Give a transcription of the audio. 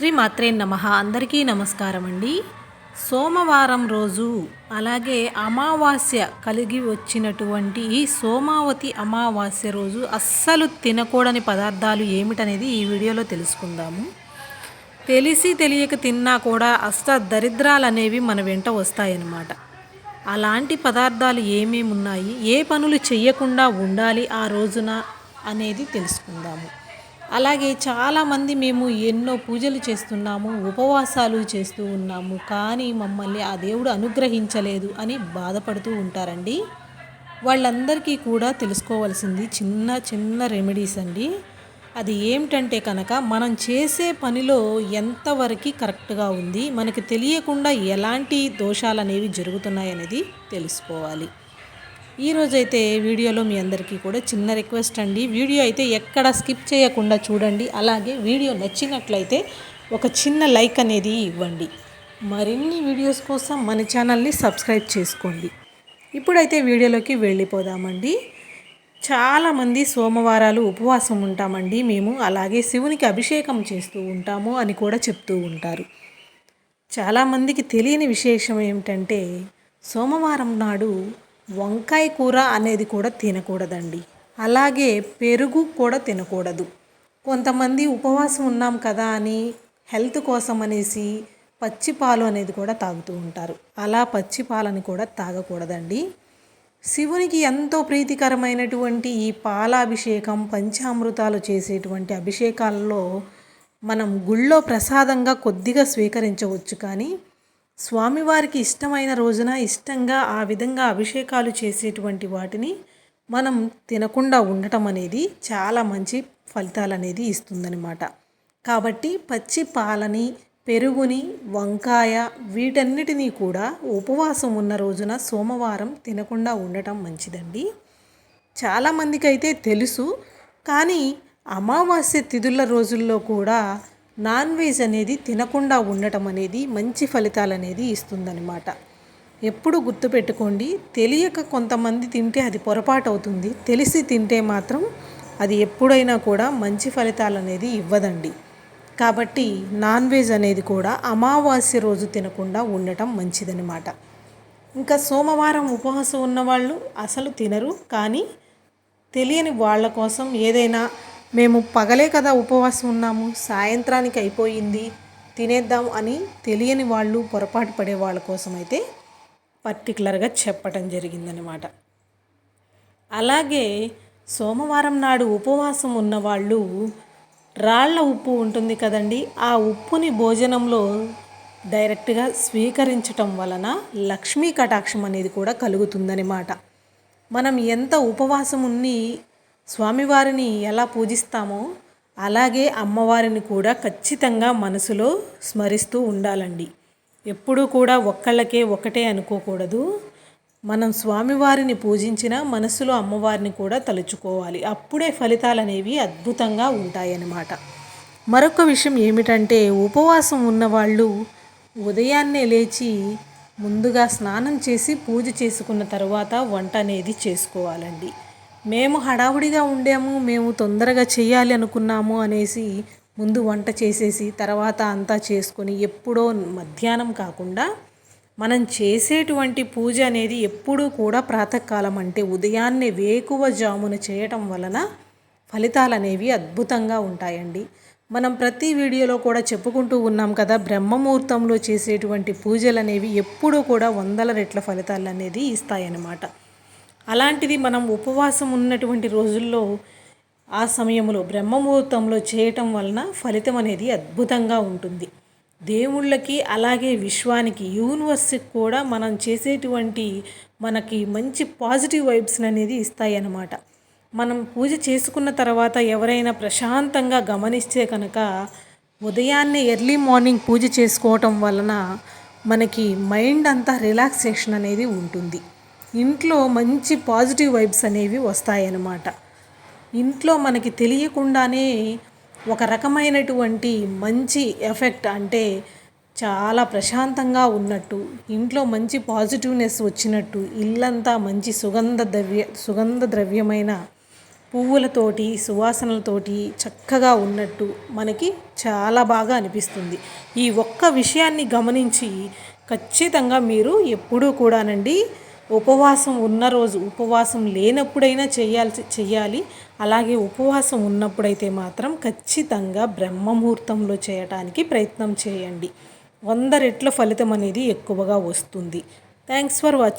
శ్రీ మాత్రే నమ. అందరికీ నమస్కారం అండి. సోమవారం రోజు అలాగే అమావాస్య కలిగి వచ్చినటువంటి ఈ సోమావతి అమావాస్య రోజు అస్సలు తినకూడని పదార్థాలు ఏమిటనేది ఈ వీడియోలో తెలుసుకుందాము. తెలిసి తెలియక తిన్నా కూడా అష్ట దరిద్రాలు అనేవి మన వెంట వస్తాయన్నమాట. అలాంటి పదార్థాలు ఏమేమి ఉన్నాయి ఏ పనులు చేయకుండా ఉండాలి ఆ రోజున అనేది తెలుసుకుందాము. అలాగే చాలామంది మేము ఎన్నో పూజలు చేస్తున్నాము ఉపవాసాలు చేస్తూ ఉన్నాము కానీ మమ్మల్ని ఆ దేవుడు అనుగ్రహించలేదు అని బాధపడుతూ ఉంటారండి. వాళ్ళందరికీ కూడా తెలుసుకోవాల్సింది చిన్న చిన్న రెమెడీస్ అండి. అది ఏమిటంటే కనుక మనం చేసే పనిలో ఎంతవరకు కరెక్ట్గా ఉంది మనకి తెలియకుండా ఎలాంటి దోషాలు అనేవి జరుగుతున్నాయి అనేది తెలుసుకోవాలి. ఈరోజైతే వీడియోలో మీ అందరికీ కూడా చిన్న రిక్వెస్ట్ అండి. వీడియో అయితే ఎక్కడ స్కిప్ చేయకుండా చూడండి. అలాగే వీడియో నచ్చినట్లయితే ఒక చిన్న లైక్ అనేది ఇవ్వండి. మరిన్ని వీడియోస్ కోసం మన ఛానల్ని సబ్స్క్రైబ్ చేసుకోండి. ఇప్పుడైతే వీడియోలోకి వెళ్ళిపోదామండి. చాలామంది సోమవారాలు ఉపవాసం ఉంటామండి మేము. అలాగే శివునికి అభిషేకం చేస్తూ ఉంటాము అని కూడా చెప్తూ ఉంటారు. చాలామందికి తెలియని విశేషం ఏమిటంటే సోమవారం నాడు వంకాయ కూర అనేది కూడా తినకూడదండి. అలాగే పెరుగు కూడా తినకూడదు. కొంతమంది ఉపవాసం ఉన్నాం కదా అని హెల్త్ కోసం అనేసి పచ్చి పాలు అనేది కూడా తాగుతూ ఉంటారు. అలా పచ్చి పాలని కూడా తాగకూడదండి. శివునికి ఎంతో ప్రీతికరమైనటువంటి ఈ పాలాభిషేకం పంచామృతాలు చేసేటువంటి అభిషేకాలలో మనం గుళ్ళో ప్రసాదంగా కొద్దిగా స్వీకరించవచ్చు కానీ స్వామివారికి ఇష్టమైన రోజున ఇష్టంగా ఆ విధంగా అభిషేకాలు చేసేటువంటి వాటిని మనం తినకుండా ఉండటం అనేది చాలా మంచి ఫలితాలు అనేది ఇస్తుందనమాట కాబట్టి పచ్చి పాలని పెరుగుని వంకాయ వీటన్నిటినీ కూడా ఉపవాసం ఉన్న రోజున సోమవారం తినకుండా ఉండటం మంచిదండి. చాలామందికి అయితే తెలుసు కానీ అమావాస్య తిథుల రోజుల్లో కూడా నాన్ వెజ్ అనేది తినకుండా ఉండటం అనేది మంచి ఫలితాలు అనేది ఇస్తుందన్నమాట. ఎప్పుడు గుర్తుపెట్టుకోండి తెలియక కొంతమంది తింటే అది పొరపాటు అవుతుంది. తెలిసి తింటే మాత్రం అది ఎప్పుడైనా కూడా మంచి ఫలితాలు అనేది ఇవ్వదండి. కాబట్టి నాన్ వెజ్ అనేది కూడా అమావాస్య రోజు తినకుండా ఉండటం మంచిదనమాట ఇంకా సోమవారం ఉపవాసం ఉన్నవాళ్ళు అసలు తినరు కానీ తెలియని వాళ్ళ కోసం ఏదైనా మేము పగలే కదా ఉపవాసం ఉన్నాము సాయంత్రానికి అయిపోయింది తినేద్దాం అని తెలియని వాళ్ళు పొరపాటు పడే వాళ్ళ కోసం అయితే పర్టికులర్గా చెప్పటం జరిగిందనమాట అలాగే సోమవారం నాడు ఉపవాసం ఉన్నవాళ్ళు రాళ్ళ ఉప్పు ఉంటుంది కదండి ఆ ఉప్పుని భోజనంలో డైరెక్ట్గా స్వీకరించటం వలన లక్ష్మీ కటాక్షం అనేది కూడా కలుగుతుందనమాట మనం ఎంత ఉపవాసం ఉన్ని స్వామివారిని ఎలా పూజిస్తామో అలాగే అమ్మవారిని కూడా ఖచ్చితంగా మనసులో స్మరిస్తూ ఉండాలండి. ఎప్పుడూ కూడా ఒక్కళ్ళకే ఒకటే అనుకోకూడదు. మనం స్వామివారిని పూజించిన మనసులో అమ్మవారిని కూడా తలుచుకోవాలి. అప్పుడే ఫలితాలు అనేవి అద్భుతంగా ఉంటాయన్నమాట. మరొక విషయం ఏమిటంటే ఉపవాసం ఉన్నవాళ్ళు ఉదయాన్నే లేచి ముందుగా స్నానం చేసి పూజ చేసుకున్న తర్వాత వంట అనేది చేసుకోవాలండి. మేము హడావుడిగా ఉండాము మేము తొందరగా చేయాలి అనుకున్నాము అనేసి ముందు వంట చేసేసి తర్వాత అంతా చేసుకొని ఎప్పుడో మధ్యాహ్నం కాకుండా మనం చేసేటువంటి పూజ అనేది ఎప్పుడూ కూడా ప్రాతకాలం అంటే ఉదయాన్నే వేకువ జామున చేయటం వలన ఫలితాలు అనేవి అద్భుతంగా ఉంటాయండి. మనం ప్రతి వీడియోలో కూడా చెప్పుకుంటూ ఉన్నాం కదా బ్రహ్మముహూర్తంలో చేసేటువంటి పూజలు అనేవి ఎప్పుడూ కూడా వందల రెట్ల ఫలితాలు అనేది ఇస్తాయన్నమాట. అలాంటిది మనం ఉపవాసం ఉన్నటువంటి రోజుల్లో ఆ సమయంలో బ్రహ్మముహూర్తంలో చేయటం వలన ఫలితం అనేది అద్భుతంగా ఉంటుంది. దేవుళ్ళకి అలాగే విశ్వానికి యూనివర్స్కి కూడా మనం చేసేటువంటి మనకి మంచి పాజిటివ్ వైబ్స్ అనేది ఇస్తాయి అన్నమాట మనం పూజ చేసుకున్న తర్వాత ఎవరైనా ప్రశాంతంగా గమనిస్తే కనుక ఉదయాన్నే ఎర్లీ మార్నింగ్ పూజ చేసుకోవటం వలన మనకి మైండ్ అంతా రిలాక్సేషన్ అనేది ఉంటుంది. ఇంట్లో మంచి పాజిటివ్ వైబ్స్ అనేవి వస్తాయన్నమాట. ఇంట్లో మనకి తెలియకుండానే ఒక రకమైనటువంటి మంచి ఎఫెక్ట్ అంటే చాలా ప్రశాంతంగా ఉన్నట్టు ఇంట్లో మంచి పాజిటివ్నెస్ వచ్చినట్టు ఇల్లంతా మంచి సుగంధ ద్రవ్య సుగంధ ద్రవ్యమైన పువ్వులతోటి సువాసనలతోటి చక్కగా ఉన్నట్టు మనకి చాలా బాగా అనిపిస్తుంది. ఈ ఒక్క విషయాన్ని గమనించి ఖచ్చితంగా మీరు ఎప్పుడూ కూడానండి ఉపవాసం ఉన్న రోజు ఉపవాసం లేనప్పుడైనా చేయాల్సి చెయ్యాలి. అలాగే ఉపవాసం ఉన్నప్పుడైతే మాత్రం ఖచ్చితంగా బ్రహ్మముహూర్తంలో చేయటానికి ప్రయత్నం చేయండి. వంద రెట్ల ఫలితం అనేది ఎక్కువగా వస్తుంది. Thanks for watching